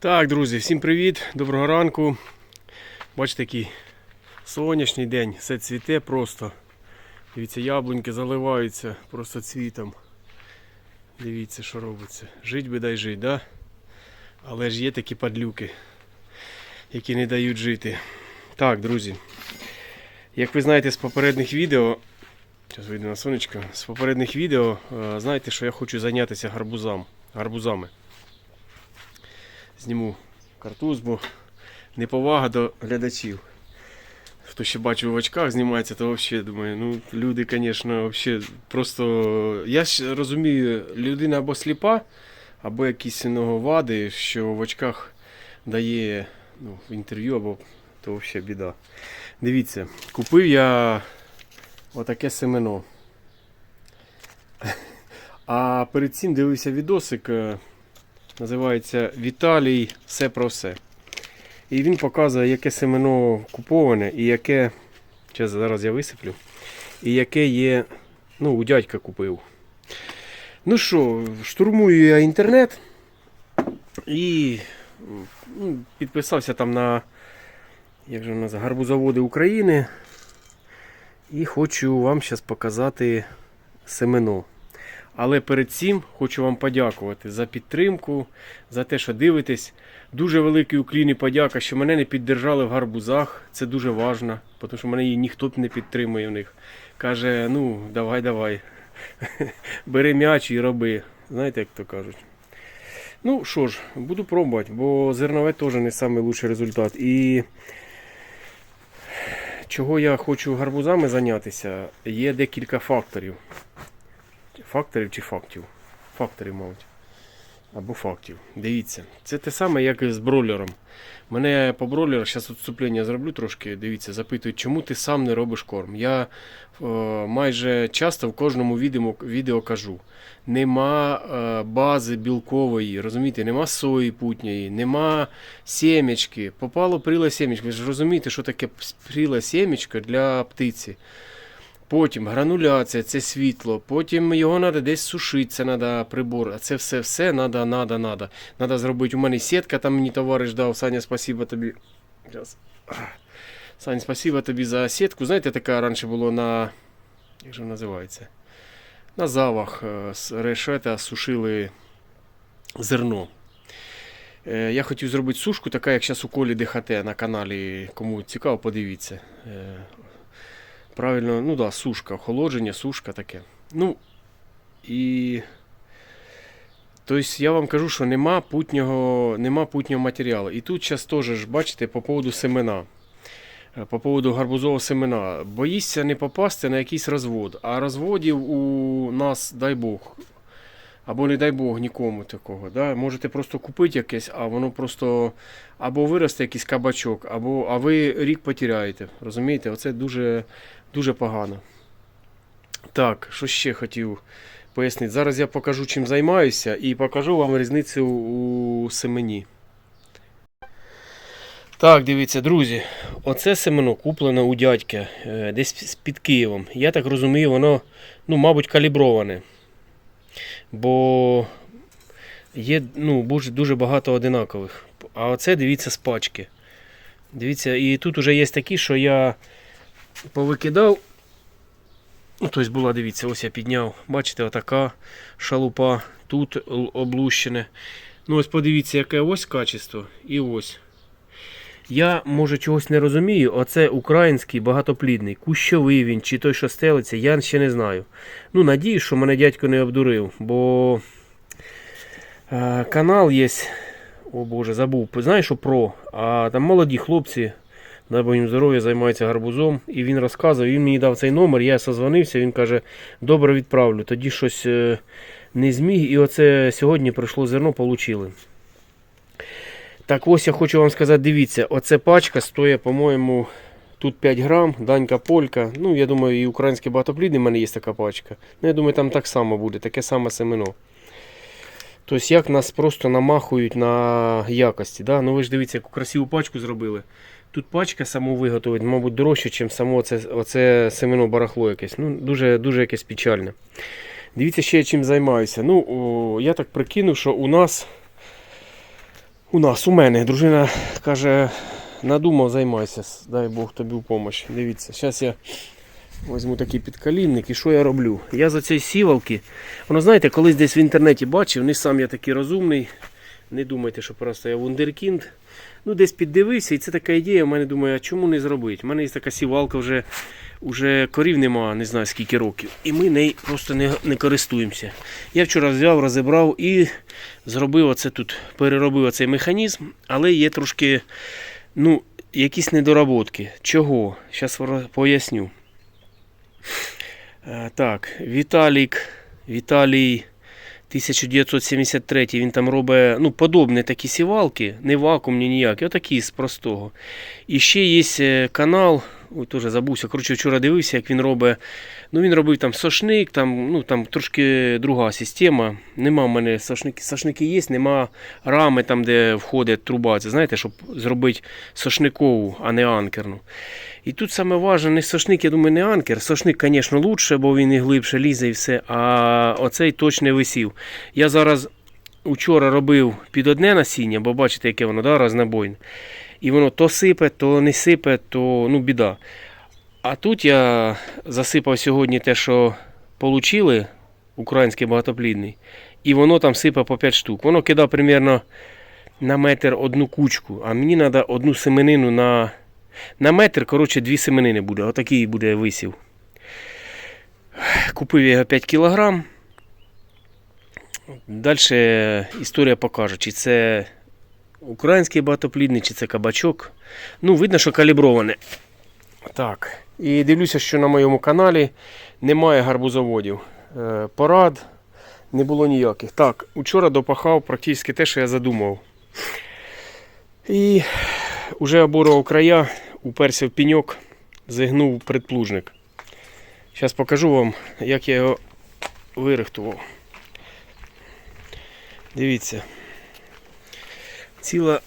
Так, друзі, всім привіт, доброго ранку. Бачите, який сонячний день, все цвіте просто. Дивіться, яблуньки заливаються просто цвітом. Дивіться, що робиться. Жить би дай жить, да? Але ж є такі падлюки, які не дають жити. Так, друзі. Як ви знаєте з попередніх відео, зараз вийду на сонечко, з попередніх відео, е, знаєте, що я хочу зайнятися гарбузам, гарбузами зніму картуз, бо неповага до глядачів. Хто ще бачив в очках знімається, то взагалі думаю, ну люди, звісно, взагалі просто. Я ж розумію, людина або сліпа, або якісь вади, що в очках дає ну, інтерв'ю, або то взагалі біда. Дивіться, купив я отаке семено. А перед цим дивився відосик. Називається Віталій все про все. І він показує, яке семено куповане і яке. Зараз, зараз я висиплю. І яке є. Ну, у дядька купив. Ну що, штурмую я інтернет і ну, підписався там на як же у нас, гарбузаводи України. І хочу вам зараз показати семено. Але перед цим хочу вам подякувати за підтримку, за те, що дивитесь. Дуже великий уклін і подяка, що мене не піддержали в гарбузах. Це дуже важливо, тому що мене її ніхто б не підтримує в них. Каже, ну, давай, давай. Бери м'яч і роби. Знаєте, як то кажуть. Ну що ж, буду пробувати, бо зернове теж не найкращий результат. І чого я хочу гарбузами зайнятися, є декілька факторів. Факторів чи фактів? Факторів, мабуть. Або фактів. Дивіться. Це те саме, як і з бройлером. Мене по бройлеру, зараз відступлення зроблю трошки. Дивіться, запитують, чому ти сам не робиш корм. Я е, майже часто в кожному відео, відео кажу: нема е, бази білкової, розумієте, нема сої путньої, нема сімечки. Попало прила сімечка. Ви ж розумієте, що таке прила сімечка для птиці. Потім грануляція, це світло, потім його треба десь сушити, це треба прибор. А це все все треба, треба, треба. Треба зробити. У мене сітка, там мені товариш дав. Саня, спасибо тобі. Саня, спасибо тобі за сітку. Знаєте, така раніше було на. Як же називається? На завах е, з решета сушили зерно. Е, Я хотів зробити сушку, така як зараз у колі ДХТ на каналі. Кому цікаво, подивіться. Правильно, ну да, сушка, охолодження, сушка таке. Ну, і. Тобто я вам кажу, що нема путнього, нема путнього матеріалу. І тут зараз теж бачите, по поводу семена. Е, По поводу гарбузового семена. Боїшся не попасти на якийсь розвод. А розводів у нас, дай Бог, або не дай Бог нікому такого. Да? Можете просто купити якесь, а воно просто або виросте якийсь кабачок, або а ви рік потеряєте. Розумієте? Оце дуже, дуже погано. Так, що ще хотів пояснити. Зараз я покажу, чим займаюся, і покажу вам різницю у семені. Так, дивіться, друзі, оце семено куплено у дядька е, десь під Києвом. Я так розумію, воно, ну, мабуть, каліброване. Бо є ну, дуже, багато одинакових. А оце дивіться з пачки. Дивіться, і тут вже є такі, що я повикидав. Ну, тобто була, дивіться, ось я підняв. Бачите, отака шалупа, тут облущене. Ну, ось подивіться, яке ось качество і ось. Я, може, чогось не розумію. Оце український багатоплідний, кущовий він, чи той, що стелиться, я ще не знаю. Ну, надію, що мене дядько не обдурив, бо е, канал є. О Боже, забув. Знаєш, що про. А там молоді хлопці, дай Бог їм здоров'я, займаються гарбузом. І він розказував, він мені дав цей номер, я созвонився, він каже, добре відправлю. Тоді щось е, не зміг. І оце сьогодні прийшло зерно, получили. Так ось я хочу вам сказати, дивіться, оце пачка стоїть, по-моєму, тут 5 грам, данька полька. Ну, я думаю, і український багатоплідний в мене є така пачка. Ну, я думаю, там так само буде, таке саме семено. Тобто, як нас просто намахують на якості. Да? Ну ви ж дивіться, яку красиву пачку зробили. Тут пачка саму виготовить, мабуть, дорожче, ніж само це, оце семено барахло якесь. Ну, дуже, дуже якесь печальне. Дивіться, ще я чим займаюся. Ну, о, я так прикинув, що у нас У нас, у мене, дружина каже, надумав, займайся, дай Бог тобі в допомогу. Дивіться, зараз я візьму такий підкалінник і що я роблю? Я за цієї сівалки, воно знаєте, колись десь в інтернеті бачив, не сам я такий розумний. Не думайте, що просто я вундеркінд. Ну, десь піддивився, і це така ідея. У мене думаю, а чому не зробити? У мене є така сівалка вже, вже корів нема, не знаю скільки років. І ми нею просто не, не користуємося. Я вчора взяв, розібрав і зробив оце тут, переробив оцей механізм, але є трошки ну, якісь недоработки. Чого? Зараз поясню. Е, Так, Віталік, Віталій 1973, він там робить ну, подобні такі сівалки, не вакуумні ніякі, отакі з простого. І ще є е, канал, ой, теж забувся, коротше, вчора дивився, як він робить. Ну, він робив там сошник, там, ну, там трошки друга система. Нема в мене сошники, сошники є, нема рами, там, де входить труба. Це знаєте, щоб зробити сошникову, а не анкерну. І тут саме важне не сошник, я думаю, не анкер. Сошник, звісно, лучше, бо він і глибше лізе і все. А оцей точно висів. Я зараз учора робив під одне насіння, бо бачите, яке воно да, рознобойне. І воно то сипе, то не сипе, то ну, біда. А тут я засипав сьогодні те, що отримали, український багатоплідний, і воно там сипе по 5 штук. Воно кидає примерно на метр одну кучку, а мені треба одну семенину на, на метр, коротше, дві семенини буде. Отакий буде висів. Купив його 5 кілограм. Далі історія покаже, чи це український багатоплідний, чи це кабачок. Ну, видно, що каліброване. Так. І дивлюся, що на моєму каналі немає гарбузоводів. Е, Порад не було ніяких. Так, учора допахав практично те, що я задумав. І вже оборвав края, уперся в піньок, зігнув предплужник. Зараз покажу вам, як я його вирихтував. Дивіться. Ціла,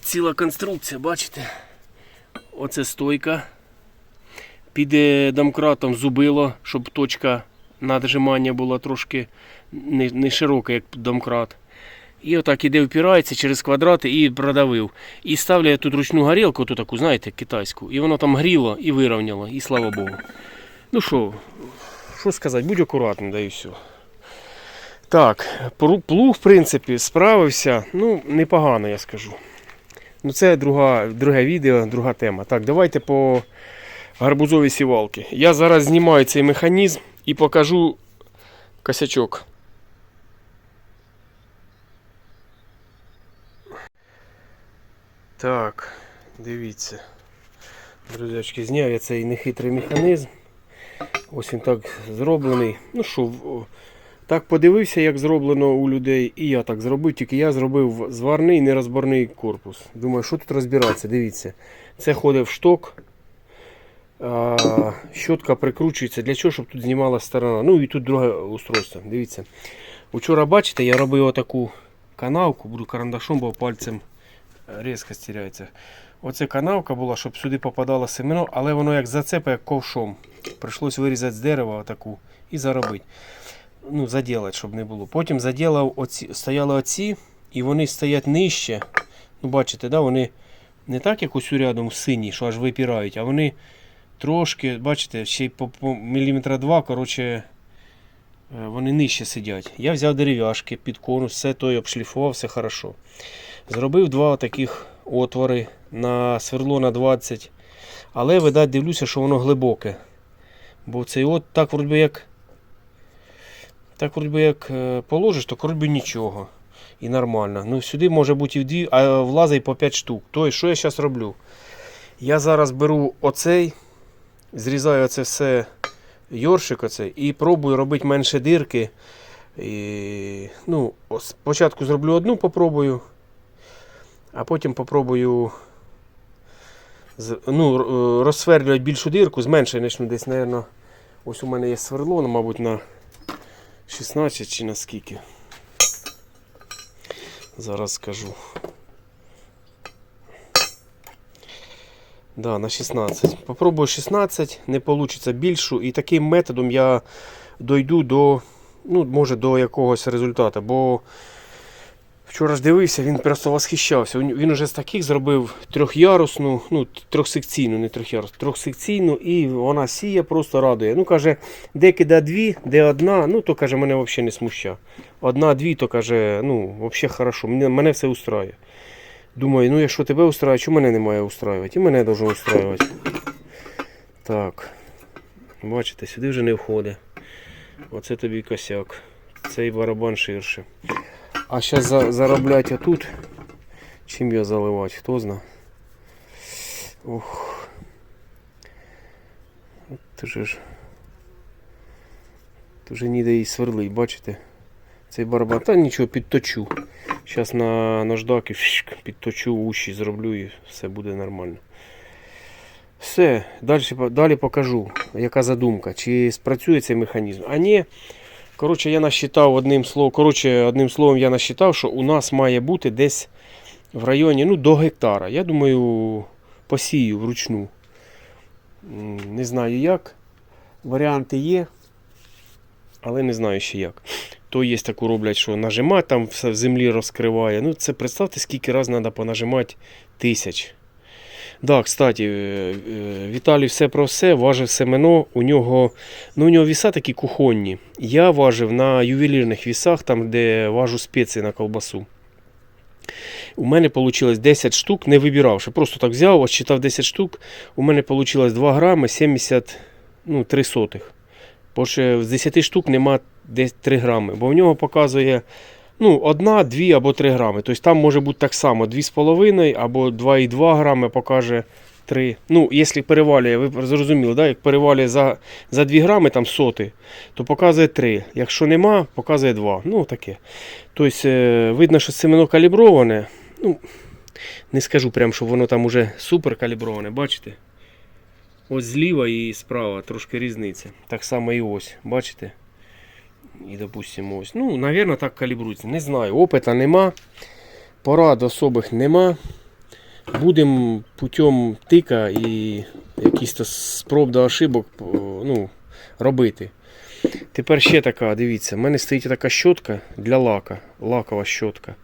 ціла конструкція, бачите? Оце стойка. Під е, домкратом зубило, щоб точка наджимання була трошки не, не широка, як домкрат. І отак іде впирається через квадрати і продавив. І ставлю я тут ручну горілку, ту таку, знаєте, китайську. І воно там гріло і вирівняло, і слава Богу. Ну що, що сказати, будь акуратним, да і все. Так, плуг, в принципі, справився. Ну, непогано, я скажу. Ну, це друга, друге відео, друга тема. Так, давайте по гарбузовій сівалки. Я зараз знімаю цей механізм і покажу косячок. Так, дивіться. Друзячки, зняв я цей нехитрий механізм. Ось він так зроблений. Ну що, так подивився, як зроблено у людей, і я так зробив, тільки я зробив зварний нерозборний корпус. Думаю, що тут розбиратися? Дивіться. Це ходить в шток. А, щотка прикручується. Для чого, щоб тут знімалася сторона. Ну і тут друге устройство. Дивіться. Вчора, бачите, я робив отаку канавку, буду карандашом, бо пальцем різко стіряється. Оце канавка була, щоб сюди попадало семено, але воно як зацепа, як ковшом. Прийшлось вирізати з дерева отаку і заробити. Ну, заділати, щоб не було. Потім заділав оці, стояли оці, і вони стоять нижче. Ну, бачите, да, вони не так, як ось рядом сині, що аж випирають, а вони трошки, бачите, ще й по, по міліметра два, коротше, е, вони нижче сидять. Я взяв дерев'яшки під конус, все той обшліфував, все хорошо. Зробив два таких отвори на сверло на 20. Але, видать, дивлюся, що воно глибоке. Бо цей от так вроді як. Так вроді як е, положиш, то вроді нічого. І нормально. Ну сюди може бути і в дві, а влазить по 5 штук. Тобто, що я зараз роблю? Я зараз беру оцей, зрізаю оце все йоршик оцей і пробую робити менше дирки. І, ну, спочатку зроблю одну, попробую, а потім попробую ну, е, розсверлювати більшу дирку, зменшую почну десь, мабуть, ось у мене є сверло, ну, мабуть, на 16 чи на скільки. Зараз скажу. Да, на 16. Попробую 16, не вийде більшу. І таким методом я дойду до, ну, може, до якогось результату. Бо Вчора ж дивився, він просто восхищався. Він уже з таких зробив трьохярусну, ну, трьохсекційну, не трьохярусну, трьохсекційну, і вона сіє, просто радує. Ну, каже, де кида дві, де одна, ну, то каже, мене взагалі не смущає. Одна-дві, то каже, ну, взагалі хорошо, мене, мене все устраює. Думаю, ну якщо тебе устраює, чому мене не має устраювати? І мене должно устраювати. Так. Бачите, сюди вже не входить. Оце тобі косяк. Цей барабан ширше. А зараз за, заробляти отут. Чим його заливати, хто зна. Ох. Ти ж. Тут вже ніде і сверлить, бачите? Цей барабан. Та нічого, підточу. Зараз на наждаки фшк, підточу уші, зроблю і все буде нормально. Все, далі, далі покажу, яка задумка, чи спрацює цей механізм. А ні, коротше, я насчитав одним словом, коротше, одним словом, я насчитав, що у нас має бути десь в районі ну, до гектара. Я думаю, посію вручну. Не знаю як. Варіанти є, але не знаю ще як. То є таку роблять, що нажимати там все в землі розкриває. Ну, це представте, скільки раз треба понажимати тисяч. Да, кстати, е, е, Віталій все про все, важив семено. У нього, ну, у нього віса такі кухонні. Я важив на ювелірних вісах, там, де важу спеції на колбасу. У мене вийшло 10 штук, не вибиравши. Просто так взяв, отчитав 10 штук. У мене вийшло 2 грами 73 сотих. Бо ще з 10 штук нема десь 3 грами. Бо в нього показує ну, 1, 2 або 3 грами. Тобто там може бути так само 2,5 або 2,2 грами покаже 3. Ну, якщо перевалює, ви зрозуміли, да? як перевалює за, за 2 грами там соти, то показує 3. Якщо нема, показує 2. Ну, таке. Тобто, е, видно, що семено каліброване. Ну, не скажу прям, що воно там уже супер каліброване, бачите? Ось зліва і справа трошки різниця. Так само і ось, бачите? І допустимо ось. Ну, напевно, так калібрується. Не знаю, опита нема, порад особих нема. Будемо путем тика і якісь спроб до ошибок ну, робити. Тепер ще така, дивіться, в мене стоїть така щотка для лака, лакова щотка.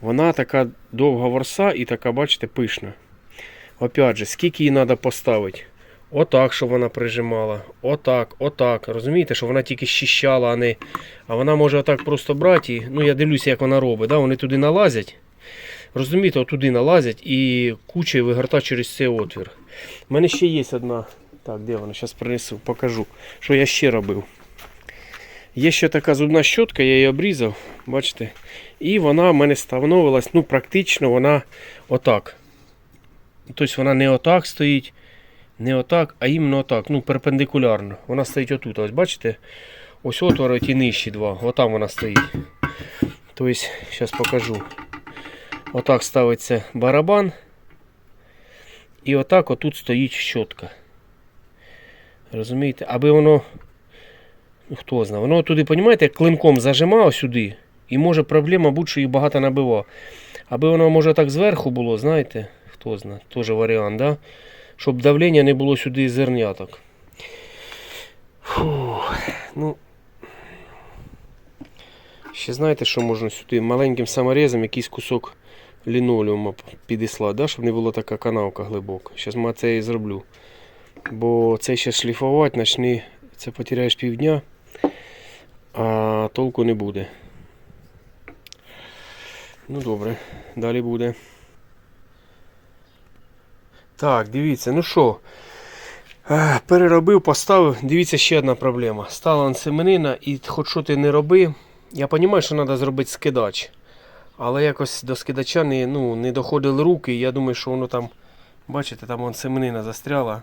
Вона така довга ворса і така, бачите, пишна. Опять же, скільки її треба поставити? Отак, щоб вона прижимала. Отак, отак. Розумієте, що вона тільки щищала, а не. А вона може отак просто брати. І... Ну, я дивлюся, як вона робить. Да? Вони туди налазять. Розумієте, отуди налазять і куча вигорта через цей отвір. У мене ще є одна. Так, де вона? Зараз принесу, покажу, що я ще робив. Є ще така зубна щотка, я її обрізав, бачите? І вона в мене становилась, ну, практично вона отак. Тобто вона не отак стоїть, не отак, а іменно отак, ну, перпендикулярно. Вона стоїть отут, ось бачите? Ось отвори ті нижчі два, отам вона стоїть. Тобто, зараз покажу. Отак ставиться барабан. І отак отут стоїть щотка. Розумієте? Аби воно. Ну, хто знає, воно туди, розумієте, як клинком зажимав сюди. І може проблема бути, що їх багато набивав. Аби воно може так зверху було, знаєте, хто знає, теж варіант, да? Щоб давлення не було сюди зерняток. Фу, ну. Ще знаєте, що можна сюди маленьким саморезом якийсь кусок лінолеума підіслати, да? щоб не була така канавка глибока. Зараз я це і зроблю. Бо це ще шліфувати, почни, це потеряєш півдня, а толку не буде. Ну добре, далі буде. Так, дивіться, ну що, е, переробив, поставив. Дивіться, ще одна проблема. Стала семенина і хоч що ти не роби. Я розумію, що треба зробити скидач. Але якось до скидача не, ну, не доходили руки. Я думаю, що воно там, бачите, там вон застряла.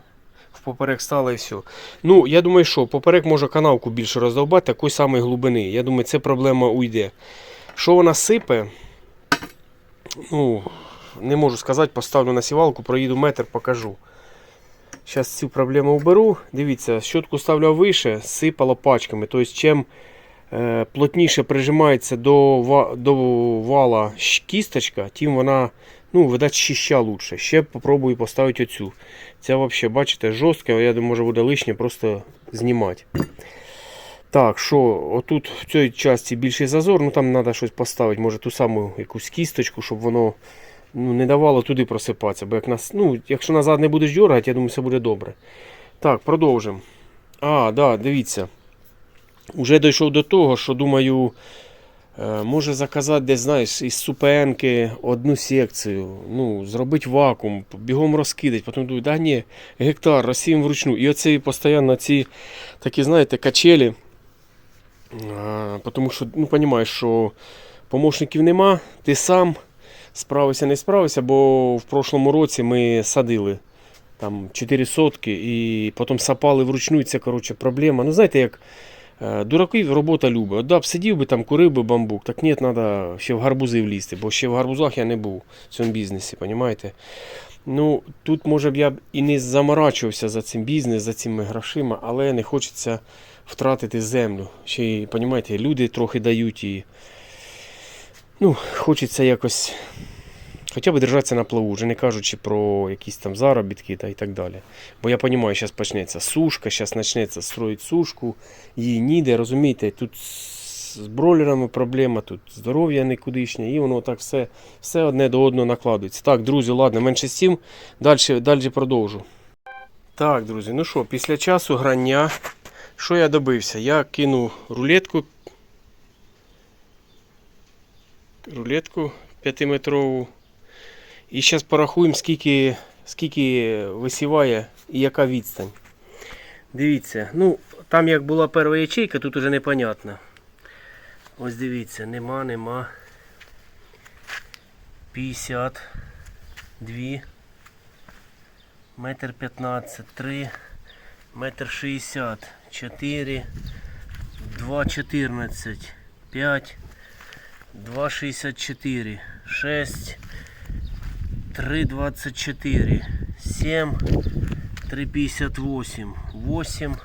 В поперек стала і все. Ну, я думаю, що поперек може канавку більше роздовбати такої самої глибини. Я думаю, це проблема уйде. Що вона сипе? Ну, не можу сказати, поставлю на сівалку, проїду метр, покажу. Зараз цю проблему уберу. Дивіться, щотку ставлю вище, сипало пачками. Тобто, чим е, плотніше прижимається до, до вала кісточка, тим вона ну, видать щища лучше. Ще попробую поставити оцю. Ця взагалі, бачите, жорстка, я думаю, може буде лишнє просто знімати. Так, що отут в цій часті більший зазор, ну там треба щось поставити, може ту саму якусь кісточку, щоб воно ну, не давало туди просипатися. Бо як нас, ну, якщо назад не будеш дергати, я думаю, все буде добре. Так, продовжимо. А, да, дивіться. Уже дійшов до того, що думаю, е, може заказати десь, знаєш, із супенки одну секцію, ну, зробити вакуум, бігом розкидати, потім думаю, да ні, гектар, розсіємо вручну. І оці постійно ці такі, знаєте, качелі. Тому що, ну, розумієш, що помощників нема, ти сам справився, не справився, бо в прошлому році ми садили там 4 сотки і потім сапали вручну, і це коротше, проблема. Ну, знаєте, як е, дураків робота любить. От да, б сидів би там, курив би бамбук, так ні, треба ще в гарбузи влізти, бо ще в гарбузах я не був в цьому бізнесі, розумієте? Ну, тут, може б я б і не заморачувався за цим бізнес, за цими грошима, але не хочеться втратити землю. Ще розумієте, люди трохи дають і. Ну, хочеться якось хоча б держатися на плаву, вже не кажучи про якісь там заробітки та і так далі. Бо я розумію, зараз почнеться сушка, зараз почнеться строїть сушку, її ніде, розумієте, тут з бройлерами проблема, тут здоров'я никудишнє, і воно так все, все одне до одного накладується. Так, друзі, ладно, менше з далі, далі продовжу. Так, друзі, ну що, після часу грання, що я добився? Я кинув рулетку. Рулетку 5-метрову. І зараз порахуємо, скільки, скільки висіває і яка відстань. Дивіться, ну, там як була перша ячейка, тут уже непонятно. Ось дивіться, нема, нема. 50, 2, метр 15, 3, метр 60, 4, 2, 14, 5, 2, 64, 6, 3, 24, 7, 3, 58, 8,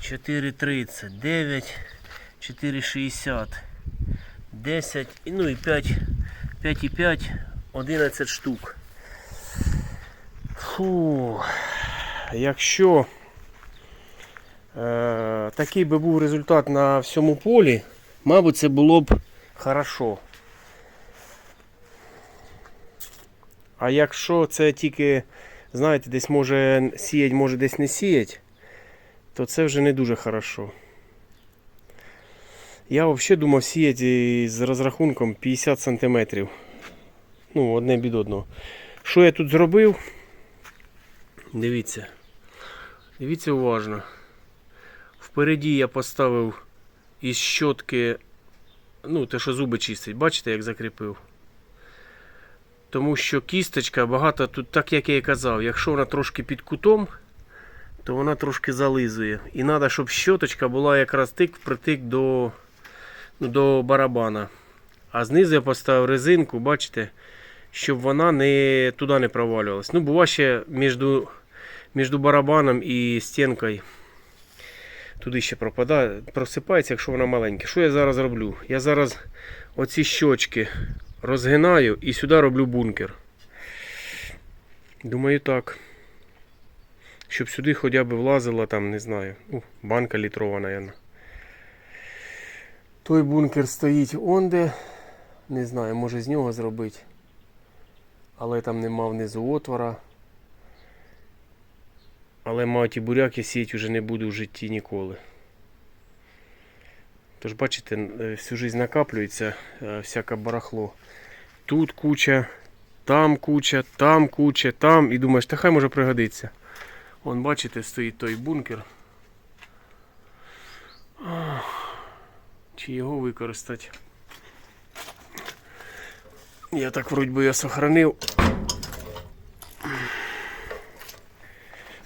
4, 30, 9, 4, 60, 10, і, ну і 5, 5 і 5, 11 штук. Фу. Якщо е, такий би був результат на всьому полі, мабуть, це було б хорошо. А якщо це тільки, знаєте, десь може сіять, може десь не сіять, то це вже не дуже хорошо. Я взагалі думав сіяти з розрахунком 50 см. Ну, одне від одного. Що я тут зробив? Дивіться. Дивіться уважно. Впереді я поставив із щотки, ну, те, що зуби чистить. Бачите, як закріпив? Тому що кісточка багато тут, так як я і казав, якщо вона трошки під кутом, то вона трошки зализує. І треба, щоб щоточка була якраз тик притик до, ну, до барабана. А знизу я поставив резинку, бачите, щоб вона не, туди не провалювалась. Ну, бува ще між, між барабаном і стінкою. Туди ще пропадає, просипається, якщо вона маленька. Що я зараз роблю? Я зараз оці щочки розгинаю і сюди роблю бункер. Думаю так. Щоб сюди хоча б влазила там, не знаю, ну, банка літрова, мабуть. Той бункер стоїть онде. Не знаю, може з нього зробити. Але там нема внизу отвора. Але мать і буряки сіять вже не буду в житті ніколи. Тож, бачите, е, всю жизнь накаплюється е, всяке барахло. Тут куча, там куча, там куча, там. І думаєш, та хай може пригодиться. Вон, бачите, стоїть той бункер. Чи його використати? Я так вроді би я сохранив.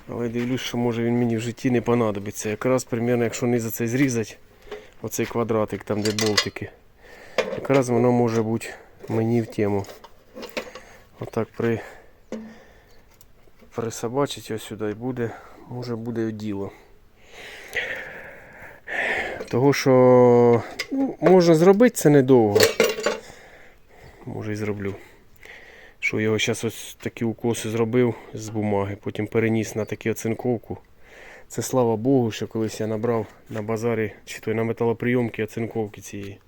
Але дивлюсь, що може він мені в житті не понадобиться. Якраз примерно, якщо не за це зрізати, оцей квадратик, там де болтики, якраз воно може бути мені в тему. Отак при присобачить ось сюди і буде, може буде діло. Того що ну, можна зробити це недовго. Може і зроблю. Що його зараз ось такі укоси зробив з бумаги, потім переніс на таку оцинковку. Це слава Богу, що колись я набрав на базарі, чи то на металоприйомки оцинковки цієї.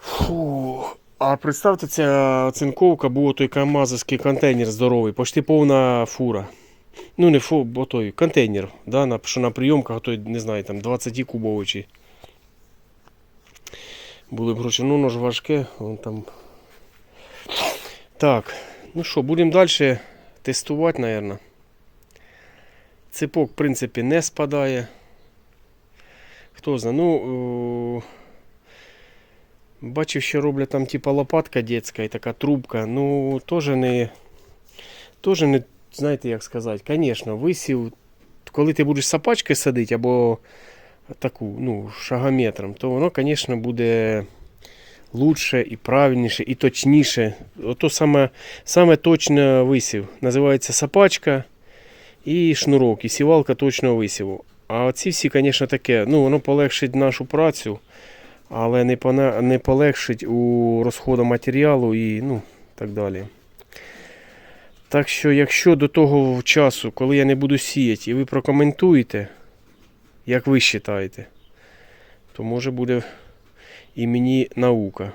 Фу. А представте, ця оцинковка був той камазовський контейнер здоровий, почти повна фура. Ну, не фу, бо той контейнер, да, на, що на прийомках, той, не знаю, там 20 кубовий чи. Були б гроші. Ну, воно ж важке, вон там. Так, ну що, будемо далі тестувати, мабуть. Ципок, в принципі, не спадає. Хто знає, ну. Бачив, що роблять там типа лопатка дитяча і така трубка. Ну, теж не. Теж не, знаєте, як сказати, звісно, висів. Коли ти будеш сапачки садити або таку, ну, шагометром, то воно, звісно, буде лучше і правильніше, і точніше. Ото саме, саме точно висів. Називається сапачка і шнурок, і сівалка точного висіву. А оці всі, звісно, таке, ну, воно полегшить нашу працю але не, не полегшить у розходу матеріалу і ну, так далі. Так що, якщо до того часу, коли я не буду сіяти, і ви прокоментуєте, як ви вважаєте, то може буде і мені наука.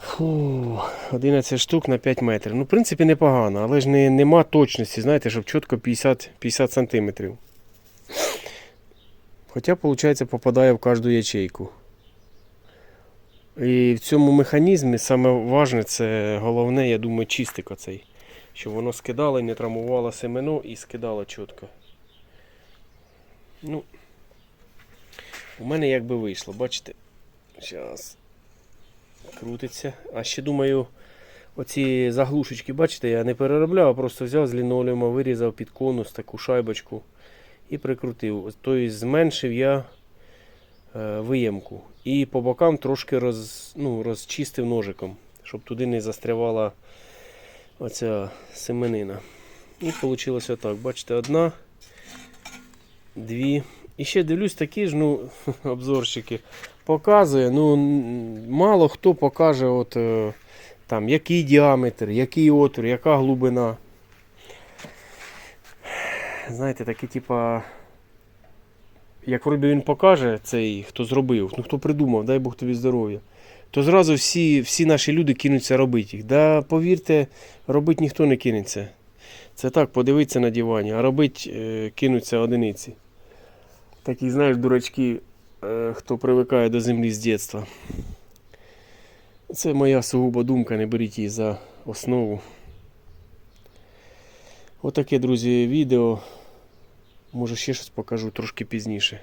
Фу, 11 штук на 5 метрів. Ну, в принципі, непогано, але ж не, нема точності, знаєте, щоб чітко 50, 50 сантиметрів. Хоча, виходить, попадає в кожну ячейку. І в цьому механізмі саме важне, це головне, я думаю, чистик оцей. Щоб воно скидало не травмувало семено і скидало чітко. Ну, у мене як би вийшло, бачите? Зараз крутиться. А ще думаю, оці заглушечки, бачите, я не переробляв, а просто взяв з лінолеума, вирізав під конус таку шайбочку і прикрутив. Тобто зменшив я е, виємку. І по бокам трошки роз, ну, розчистив ножиком, щоб туди не застрявала оця семенина. І вийшло отак. Бачите, одна, дві. І ще дивлюсь, такі ж ну, обзорщики показує. Ну, мало хто покаже, от, е, там, який діаметр, який отвір, яка глибина знаєте, такі, типа. Як вроді він покаже цей, хто зробив, ну хто придумав, дай Бог тобі здоров'я, то зразу всі, всі наші люди кинуться робити їх. Да, повірте, робити ніхто не кинеться. Це так, подивитися на дивані, а робити е, кинуться одиниці. Такі, знаєш, дурачки, е, хто привикає до землі з дитинства. Це моя сугуба думка, не беріть її за основу. Отаке, друзі, відео. Може ще щось покажу трошки пізніше.